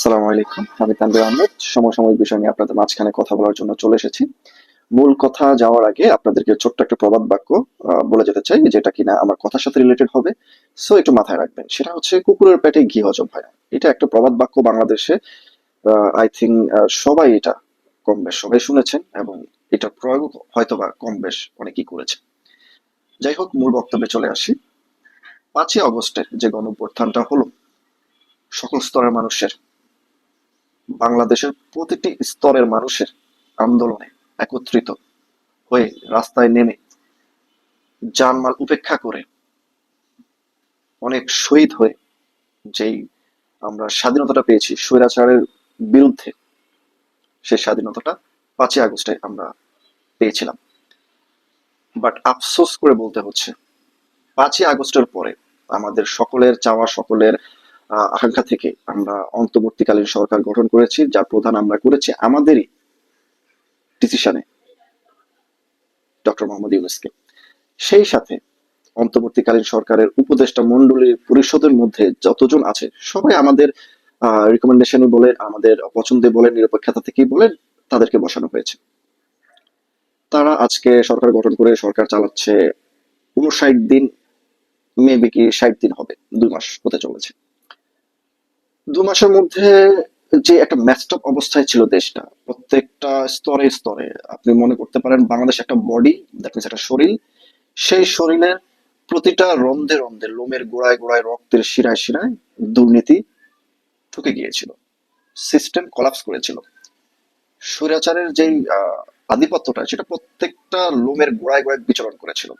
সালামু আলাইকুম। আমি তানভীর আহমেদ। সমসাময়িক বিষয় নিয়ে আপনাদের মাঝখানে কথা বলার জন্য চলে এসেছি। মূল কথা যাওয়ার আগে আপনাদেরকে ছোট্ট একটা প্রবাদ বাক্য বলে যেতে চাই যেটা কিনা আমার কথার সাথে রিলেটেড হবে। সো একটু মাথায় রাখবেন। সেটা হচ্ছে কুকুরের পেটে ঘি হজম হয় না। এটা একটা প্রবাদ বাক্য বাংলাদেশে আই থিঙ্ক সবাই এটা কম বেশ সবাই শুনেছেন এবং এটা প্রয়োগ হয়তোবা কম বেশ অনেকেই করেছে যাই হোক, মূল বক্তব্যে চলে আসি। পাঁচই অগস্টের যে গণঅভ্যুত্থানটা হলো, সকল স্তরের মানুষের বাংলাদেশের প্রতিটি স্তরের মানুষের আন্দোলনে একত্রিত হয়ে রাস্তায় নেমে জানমাল উপেক্ষা করে অনেক শহীদ হয়ে যেই আমরা স্বাধীনতাটা পেয়েছি, স্বৈরাচারের বিরুদ্ধে সেই স্বাধীনতাটা পাঁচই আগস্টে আমরা পেয়েছিলাম। বাট আফসোস করে বলতে হচ্ছে, পাঁচই আগস্টের পরে আমাদের সকলের, চাওয়া সকলের আকাঙ্ক্ষা থেকে আমরা অন্তর্বর্তীকালীন সরকার গঠন করেছি, যার প্রধান আমরা করেছি আমাদেরই ডিসিশনে ডক্টর মোহাম্মদ ইউনুসকে। সেই সাথে অন্তর্বর্তীকালীন সরকারের উপদেষ্টা মন্ডলীর পরিষদের মধ্যে যতজন আছে, সবাই আমাদের রিকমেন্ডেশনে বলে আমাদের পছন্দে বলেন, নিরপেক্ষতা থেকেই বলেন, তাদেরকে বসানো হয়েছে। তারা আজকে সরকার গঠন করে সরকার চালাচ্ছে উনষাট দিন, মেবি কি ষাট দিন হবে, দুই মাস হতে চলেছে। দু মাসের মধ্যে যে একটা ম্যাচটপ অবস্থায় ছিল দেশটা, প্রত্যেকটা স্তরে স্তরে, আপনি মনে করতে পারেন বাংলাদেশ একটা বডি দ্যাট মিনস একটা শরীর, সেই শরীরের প্রতিটা রন্ধে রন্ধে লোমের গোড়ায় গোড়ায়, রক্তের শিরায় শিরায় দুর্নীতি ঢুকে গিয়েছিল সিস্টেম কলাপস করেছিল। স্বৈরাচারের যেই আধিপত্যটা, সেটা প্রত্যেকটা লোমের গোড়ায় গোড়ায় বিচরণ করেছিল।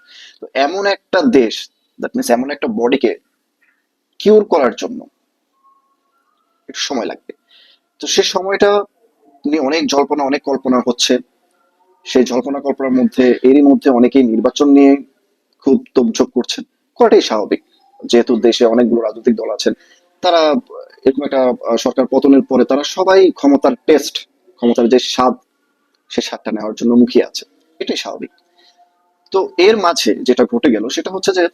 তো এমন একটা দেশ দ্যাট মিনস এমন একটা বডিকে কিউর করার জন্য একটু সময় লাগবে। তো সে সময়টা নিয়ে অনেক জল্পনা, অনেক কল্পনা হচ্ছে। সেই জল্পনা কল্পনার মধ্যে, এরই মধ্যে অনেকেই নির্বাচন নিয়ে খুব তোপঝোপ করছেন। করাটাই স্বাভাবিক। যেহেতু দেশে অনেকগুলো রাজনৈতিক দল আছেন, তারা এরকম একটা সরকার পতনের পরে তারা সবাই ক্ষমতার টেস্ট ক্ষমতার যে স্বাদ, সে স্বাদটা নেওয়ার জন্য মুখিয়ে আছে। এটাই স্বাভাবিক। তো এর মাঝে যেটা ঘটে গেল, সেটা হচ্ছে যে,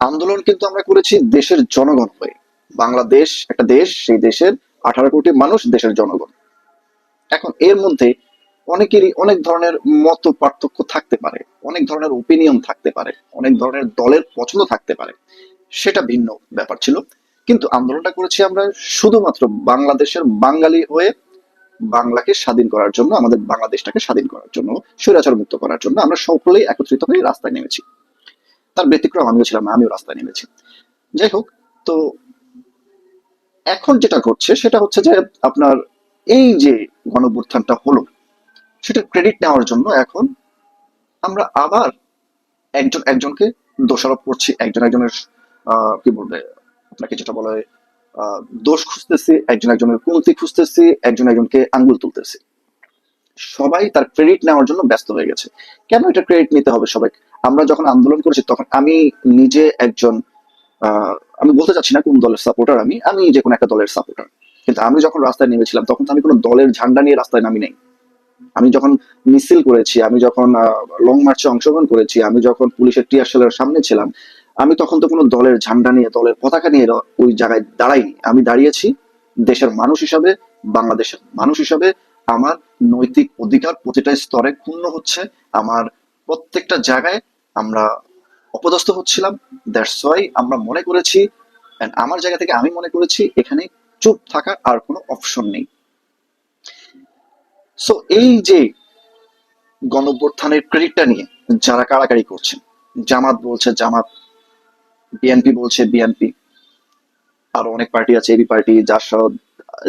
আন্দোলন কিন্তু আমরা করেছি দেশের জনগণ হয়ে। বাংলাদেশ, একটা দেশ, সেই দেশের আঠারো কোটি মানুষ দেশের জনগণ। এখন এর মধ্যে অনেকেরই অনেক ধরনের মত পার্থক্য থাকতে পারে, অনেক ধরনের ওপিনিয়ন থাকতে পারে, অনেক ধরনের দলের পছন্দ থাকতে পারে। সেটা ভিন্ন ব্যাপার ছিল। কিন্তু আন্দোলনটা করেছি আমরা শুধুমাত্র বাংলাদেশের বাঙালি হয়ে বাংলাকে স্বাধীন করার জন্য, আমাদের বাংলাদেশটাকে স্বাধীন করার জন্য, স্বৈরাচার মুক্ত করার জন্য আমরা সকলেই একত্রিত হয়ে রাস্তায় নেমেছি। তার ব্যতিক্রম আমিও ছিলাম আমিও রাস্তায় নেমেছি। যাই হোক, তো এখন যেটা ঘটছে সেটা হচ্ছে যে আপনার এই যে গণঅভ্যুত্থানটা হলো, সেটা ক্রেডিট নেওয়ার জন্য এখন আমরা আবার একজন একজনকে দোষারোপ করছি, একজন একজনের কি বলবে, আপনাকে যেটা বলা হয় দোষ খুঁজতেছি, একজন একজনের কমতি খুঁজতেছি, একজন একজনকে আঙ্গুল তুলতেছি। সবাই তার ক্রেডিট নেওয়ার জন্য ব্যস্ত হয়ে গেছে। কেন এটা ক্রেডিট নিতে হবে সবাই আমরা যখন আন্দোলন করেছি তখন আমি নিজে একজন আমি বলতে চাচ্ছি না কোন দলের সাপোর্টার আমি আমি যে কোনো একটা দলের সাপোর্টার কিন্তু আমি যখন রাস্তায় নেমেছিলাম, তখন তো আমি কোনো দলের ঝান্ডা নিয়ে রাস্তায় নামি নাই। আমি যখন মিছিল করেছি, আমি যখন লং মার্চে অংশগ্রহণ করেছি, আমি যখন পুলিশের টিয়ার সেলের সামনে ছিলাম, আমি তখন তো কোনো দলের ঝান্ডা নিয়ে, দলের পতাকা নিয়ে ওই জায়গায় দাঁড়াইনি। আমি দাঁড়িয়েছি দেশের মানুষ হিসাবে, বাংলাদেশের মানুষ হিসাবে। আমার নৈতিক অধিকার প্রতিটা স্তরে ক্ষুণ্ণ হচ্ছে। আমার প্রত্যেকটা জায়গায় আমরা অপদস্থ হচ্ছিলাম। দ্যাটস ওয়াই আমরা মনে করেছি আমার জায়গা থেকে আমি মনে করেছি, এখানে চুপ থাকার আর কোনো অপশন নেই। সো এই যে গণঅভ্যুত্থানের ক্রেডিটটা নিয়ে যারা কাড়াকাড়ি করছেন, জামাত বলছে, জামাত বিএনপি বলছে বিএনপি আরও অনেক পার্টি আছে AB party Jasad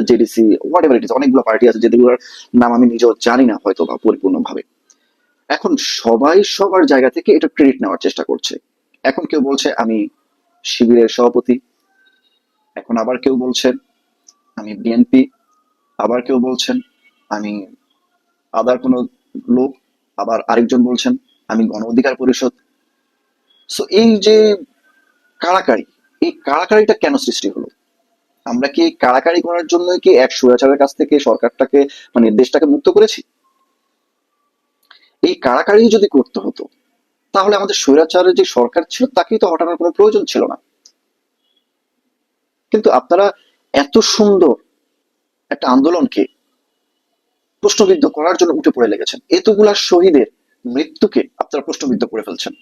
JDC whatever it অনেকগুলো পার্টি আছে, যেগুলোর নাম আমি নিজেও জানি না হয়তো বা পরিপূর্ণভাবে। এখন সবাই সবার জায়গা থেকে এটা ক্রেডিট নেওয়ার চেষ্টা করছে। এখন কেউ বলছে, আমি শিবিরের সভাপতি। এখন আবার কেউ বলছেন, আমি বিএনপি আবার কেউ বলছেন, আমি আদার কোনো লোক। আবার আরেকজন বলছেন, আমি গণ অধিকার পরিষদ। সো এই যে কাড়াকাড়ি এই কাড়াকাড়িটা কেন সৃষ্টি হলো? আমরা কি কাড়াকাড়ি করার জন্য কি এক স্বৈরাচারের কাছ থেকে সরকারটাকে মানে দেশটাকে মুক্ত করেছি? এই কাড়াকাড়ি যদি করতে হতো, তাহলে আমাদের স্বৈরাচারের যে সরকার ছিল, তাকেই তো হটানোর কোনো প্রয়োজন ছিল না। কিন্তু আপনারা এত সুন্দর একটা আন্দোলনকে প্রশ্নবিদ্ধ করার জন্য উঠে পড়ে লেগেছেন। এতগুলা শহীদের মৃত্যুকে আপনারা প্রশ্নবিদ্ধ করে ফেলছেন।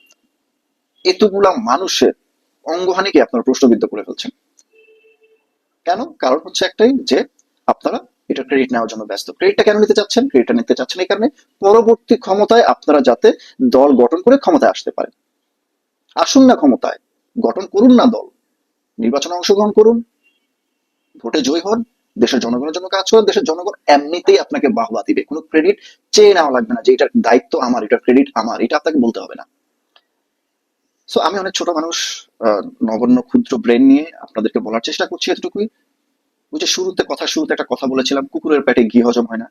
এতগুলা মানুষের অঙ্গহানিকে আপনারা প্রশ্নবিদ্ধ করে ফেলছেন। কেন? কারণ হচ্ছে একটাই যে আপনারা এটা ক্রেডিট নেওয়ার জন্য ব্যস্ত। ক্রেডিটটা কেন নিতে চাচ্ছেন? ক্রেডিটটা নিতে চাচ্ছেন এই কারণে পরবর্তী ক্ষমতায় আপনারা যাতে দল গঠন করে ক্ষমতায় আসতে পারেন। আসুন না ক্ষমতায়, গঠন করুন না দল। নির্বাচনে অংশগ্রহণ করুন, ভোটে জয় হন, দেশের জনগণের জন্য কাজ করেন, দেশের জনগণ এমনিতেই আপনাকে বাহবা দিবে। কোনো ক্রেডিট চেয়ে নেওয়া লাগবে না, যে এটার দায়িত্ব আমার, এটার ক্রেডিট আমার, এটা আপনাকে বলতে হবে না। সো আমি অনেক ছোট মানুষ নগণ্য, ক্ষুদ্র ব্রেন নিয়ে আপনাদেরকে বলার চেষ্টা করছি এতটুকুই। ওই যে শুরুতে কথা, শুরুতে একটা কথা বলেছিলাম, কুকুরের পেটে ঘি হজম হয় না।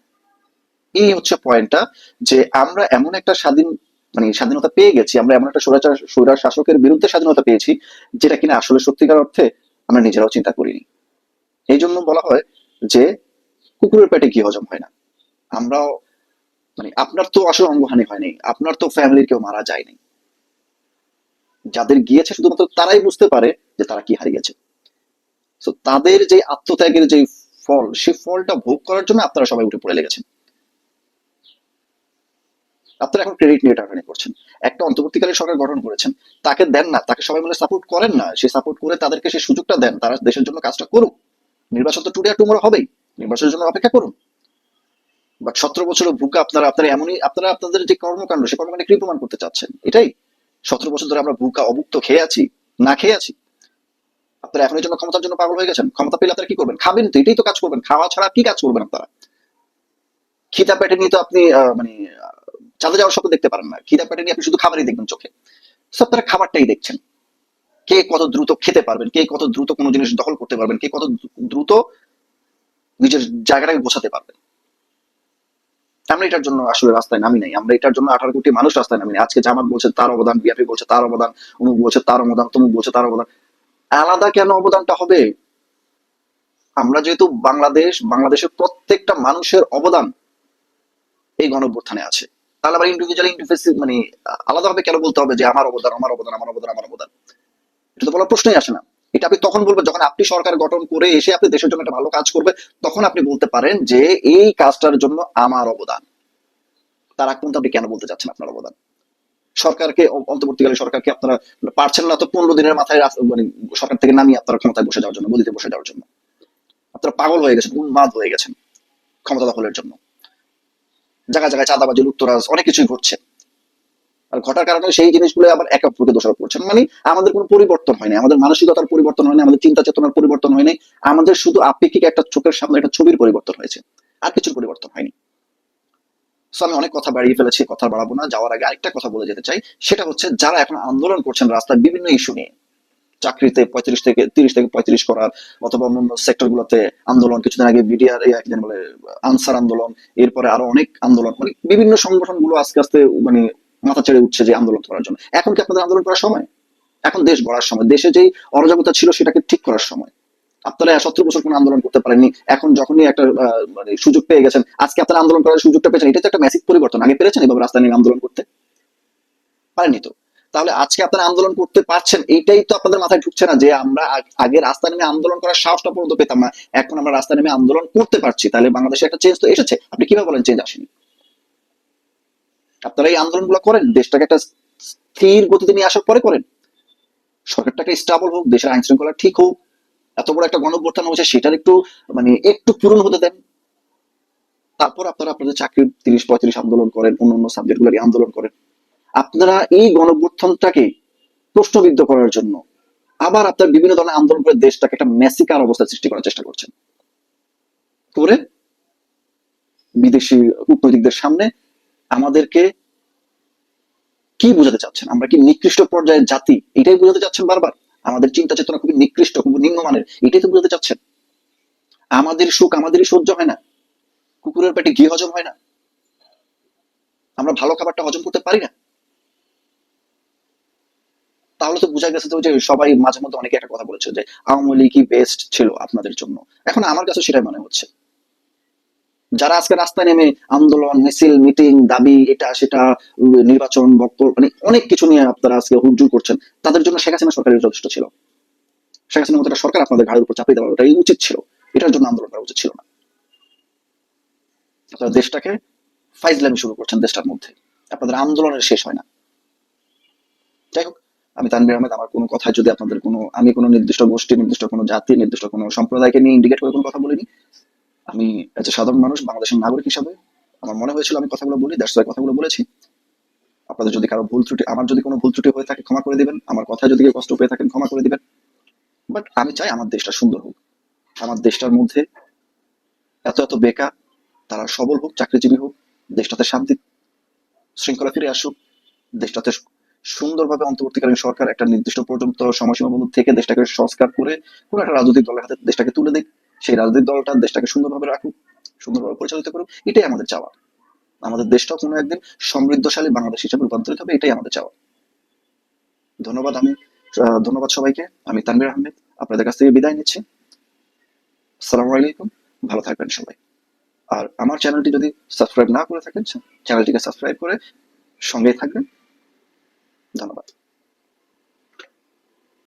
এই হচ্ছে পয়েন্টটা যে আমরা এমন একটা স্বাধীন মানে স্বাধীনতা পেয়ে গেছি, আমরা এমন একটা স্বৈরাচার স্বৈরার শাসকের বিরুদ্ধে স্বাধীনতা পেয়েছি, যেটা কিনা আসলে সত্যিকার অর্থে আমরা নিজেরাও চিন্তা করিনি। এই জন্য বলা হয় যে কুকুরের পেটে ঘি হজম হয় না। আমরাও মানে আপনার তো আসলে অঙ্গহানি হয়নি, আপনার তো ফ্যামিলির কেউ মারা যায়নি। যাদের গিয়েছে শুধুমাত্র তারাই বুঝতে পারে যে তারা কি হারিয়েছে। তো তাদের যে আত্মত্যাগের যে ফল, সে ফলটা ভোগ করার জন্য আপনারা সবাই উঠে পড়ে লেগেছেন। আপনারা এখন ক্রেডিট নিয়ে টানাটানি করছেন। একটা অন্তর্বর্তীকালীন সরকার গঠন করেছেন, তাকে দেন না, তাকে সবাই মিলে সাপোর্ট করেন না, সে সাপোর্ট করে তাদেরকে সেই সুযোগটা দেন, তারা দেশের জন্য কাজটা করুক। নির্বাচন তো টুডে টুমোরো হবেই, নির্বাচনের জন্য অপেক্ষা করুন। বাট সতেরো বছরের ভুকা আপনারা আপনারা এমনই, আপনারা আপনাদের যে কর্মকাণ্ড, সে কর্মকাণ্ডে কি প্রমাণ করতে চাচ্ছেন? এটাই। সতেরো বছর ধরে আমরা ভুকা অভুক্ত খেয়ে আছি, না খেয়ে আছি। আপনারা এখন এই জন্য ক্ষমতার জন্য পাগল হয়ে গেছেন? ক্ষমতা পেলে আপনারা কি করবেন? খাবেন তো, এটাই তো কাজ করবেন। খাওয়া ছাড়া কি কাজ করবেন আপনারা? খিদা পেটে নিয়ে তো আপনি মানে চাঁদে যাওয়ার স্বপ্ন দেখতে পারেন না। খিদা পেটে নিয়ে আপনি শুধু খাবারই দেখবেন চোখে। আপনারা খাবারটাই দেখছেন। কে কত দ্রুত খেতে পারবেন? কে কত দ্রুত কোনো জিনিস দখল করতে পারবেন? কে কত দ্রুত নিজের জায়গাটাকে গোছাতে পারবেন? আমরা এটার জন্য আসলে রাস্তায় নামি নাই। আমরা এটার জন্য আঠারো কোটি মানুষ রাস্তায় নামি নাই। আজকে জামাত বলছে তার অবদান বিএপি বলছে তার অবদান, অমুক বলছে তার অবদান, তমুক বলছে তার অবদান। আলাদা কেন অবদানটা হবে? আমরা যেহেতু বাংলাদেশ, বাংলাদেশের প্রত্যেকটা মানুষের অবদান এই গণঅভ্যুত্থানে আছে। তাহলে আবার ইন্ডিভিজুয়াল ইন্ডিভিজুয়াল মানে আলাদাভাবে কেন বলতে হবে যে আমার অবদান আমার অবদান আমার অবদান আমার অবদান? এটা তো বলার প্রশ্নই আসে না। এটা আপনি তখন বলবেন যখন আপনি সরকার গঠন করে এসে আপনি দেশের জন্য একটা ভালো কাজ করবে, তখন আপনি বলতে পারেন যে এই কাজটার জন্য আমার অবদান। তার পর্যন্ত আপনি কেন বলতে চাচ্ছেন আপনার অবদান? সরকারকে অ- অন্তর্বর্তীকালীন সরকারকে আপনারা পারছেন না তো পনেরো দিনের মাথায় মানে সরকার থেকে নামিয়ে আপনারা ক্ষমতায় বসে যাওয়ার জন্য গদিতে বসে যাওয়ার জন্য। আপনারা পাগল হয়ে গেছেন, উন্মাদ হয়ে গেছেন ক্ষমতা দখলের জন্য। জায়গায় জায়গায় চাঁদাবাজি লুপ্তরাজ অনেক কিছুই ঘটছে। আর ঘটার কারণে সেই জিনিসগুলো আবার একে অপরকে দোষারোপ করছেন। মানে আমাদের কোনো পরিবর্তন হয়নি, আমাদের মানসিকতার পরিবর্তন হয়নি, আমাদের চিন্তা চেতনার পরিবর্তন হয়নি, আমাদের শুধু আপেক্ষিক একটা চোখের সামনে একটা ছবির পরিবর্তন হয়েছে। আর কিছুর পরিবর্তন হয়নি। সো আমি অনেক কথা বাড়িয়ে ফেলেছি, কথা বাড়াবো না, যাওয়ার আগে আরেকটা কথা বলে যেতে চাই। সেটা হচ্ছে, যারা এখন আন্দোলন করছেন রাস্তায় বিভিন্ন ইস্যু নিয়ে, চাকরিতে পঁয়ত্রিশ থেকে, তিরিশ থেকে পঁয়ত্রিশ করার অথবা অন্যান্য সেক্টর গুলোতে আন্দোলন, কিছুদিন আগে বিডিআর কি জানি বলে, আনসার আন্দোলন, এরপরে আরও অনেক আন্দোলন মানে বিভিন্ন সংগঠনগুলো আস্তে আস্তে মানে মাথা ছেড়ে উঠছে যে আন্দোলন করার জন্য। এখন কি আপনাদের আন্দোলন করার সময়? এখন দেশ গড়ার সময়, দেশে যেই অরাজকতা ছিল সেটাকে ঠিক করার সময়। আপনারা সতেরো বছর কোনো আন্দোলন করতে পারেননি। এখন যখনই একটা মানে সুযোগ পেয়ে গেছেন, আজকে আপনারা আন্দোলন করার সুযোগটা পেয়েছেন, এটা তো একটা ম্যাসিভ পরিবর্তন। আগে পেরেছেন এভাবে রাস্তায় নেমে আন্দোলন করতে? পারেননি তো? তাহলে আজকে আপনারা আন্দোলন করতে পারছেন এইটাই তো আপনাদের মাথায় ঢুকছে না যে আমরা আগে রাস্তা নেমে আন্দোলন করার সাহসটা পর্যন্ত পেতাম না, এখন আমরা রাস্তা নেমে আন্দোলন করতে পারছি। তাহলে বাংলাদেশে একটা চেঞ্জ তো এসেছে। আপনি কীভাবে বলেন চেঞ্জ আসেনি? আপনারা এই আন্দোলনগুলো করেন, দেশটাকে একটা স্থির গতিতে নিয়ে আসার পরে করেন। সরকারটাকে স্টাবল হোক, দেশের আইন শৃঙ্খলা ঠিক হোক এত বড় একটা গণঅভ্যুত্থান হয়েছে, সেটার একটু মানে একটু পূরণ হতে দেন। তারপর আপনারা আপনাদের চাকরির তিরিশ পঁয়ত্রিশ আন্দোলন করেন, অন্য অন্য সাবজেক্টগুলো আন্দোলন করেন। আপনারা এই গণঅভ্যুত্থানটাকে প্রশ্নবিদ্ধ করার জন্য আবার আপনার বিভিন্ন ধরনের আন্দোলন করে দেশটাকে একটা মেসিকার অবস্থা সৃষ্টি করার চেষ্টা করছেন। করে বিদেশি কূটনৈতিকদের সামনে আমাদেরকে কি বোঝাতে চাচ্ছেন? আমরা কি নিকৃষ্ট পর্যায়ের জাতি? এটাই বোঝাতে চাচ্ছেন বারবার। আমাদের চিন্তা চেতনা খুবই নিকৃষ্ট, খুবই নিম্নমানের। এটাই তো বোঝাতে চাচ্ছেন। আমাদের সুখ আমাদেরই সহ্য হয় না। কুকুরের পেটে ঘি হজম হয় না। আমরা ভালো খাবারটা হজম করতে পারি না। তাহলে তো বোঝা গেছে তো যে সবাই মাঝে মধ্যে অনেকে একটা কথা বলেছে যে আওয়ামী লীগই বেস্ট ছিল আপনাদের জন্য। এখন আমার কাছে সেটাই মনে হচ্ছে। যারা আজকে রাস্তায় নেমে আন্দোলন, মিছিল, মিটিং, দাবি, এটা, সেটা নির্বাচন, বক্তব্য মানে অনেক কিছু নিয়ে আপনারা আজকে হুজুর করছেন, তাদের জন্য শেখ হাসিনা সরকারের যথেষ্ট ছিল। শেখ হাসিনার মতো সরকার আপনাদের ঘাড়ের উপর চাপিয়ে দেওয়া ওটাই উচিত ছিল। এটার জন্য আন্দোলন করা উচিত ছিল না। আপনারা দেশটাকে ফাইজলামি শুরু করছেন দেশটার মধ্যে। আপনাদের আন্দোলনের শেষ হয় না। যাই হোক, আমি তানবির আহমেদ, আমার কোনো কথায় যদি আপনাদের কোনো, আমি কোনো নির্দিষ্ট গোষ্ঠী, নির্দিষ্ট কোনো জাতি, নির্দিষ্ট কোনো সম্প্রদায়কে নিয়ে ইন্ডিকেট করে কোনো কথা বলিনি আমি এজ সাধারণ মানুষ, বাংলাদেশের নাগরিক হিসাবে আমার মনে হয়েছিল আমি কথাগুলো বলি দ্যাটস কথাগুলো বলেছি। আপনাদের যদি কারও ভুল ত্রুটি, আমার যদি কোনো ভুল ত্রুটি হয়ে থাকে, ক্ষমা করে দিবেন। আমার কথায় যদি কেউ কষ্ট পেয়ে থাকেন, ক্ষমা করে দিবেন। বাট আমি চাই আমার দেশটা সুন্দর হোক। আমার দেশটার মধ্যে এত এত বেকার, তারা সবল হোক, চাকরিজীবী হোক, দেশটাতে শান্তি শৃঙ্খলা ফিরে আসুক, দেশটাতে সুন্দরভাবে অন্তর্বর্তীকালীন সরকার একটা নির্দিষ্ট পর্যন্ত সময়সীমার মধ্যে থেকে দেশটাকে সংস্কার করে, কোনো একটা রাজনৈতিক দলের হাতে দেশটাকে তুলে দিক। সেই রাজনৈতিক দলটা দেশটাকে সুন্দরভাবে রাখুক, সুন্দরভাবে পরিচালিত করুক, এটাই আমাদের চাওয়া। আমাদের দেশটাও কোনো একদিন সমৃদ্ধশালী বাংলাদেশ হিসেবে রূপান্তরিত হবে, এটাই আমাদের চাওয়া। ধন্যবাদ আমি ধন্যবাদ সবাইকে। আমি তানভীর আহমেদ, আপনাদের কাছ থেকে বিদায় নিচ্ছি। আসসালামু আলাইকুম, ভালো থাকবেন সবাই। আর আমার চ্যানেলটি যদি সাবস্ক্রাইব না করে থাকেন, চ্যানেলটিকে সাবস্ক্রাইব করে সঙ্গেই থাকবেন।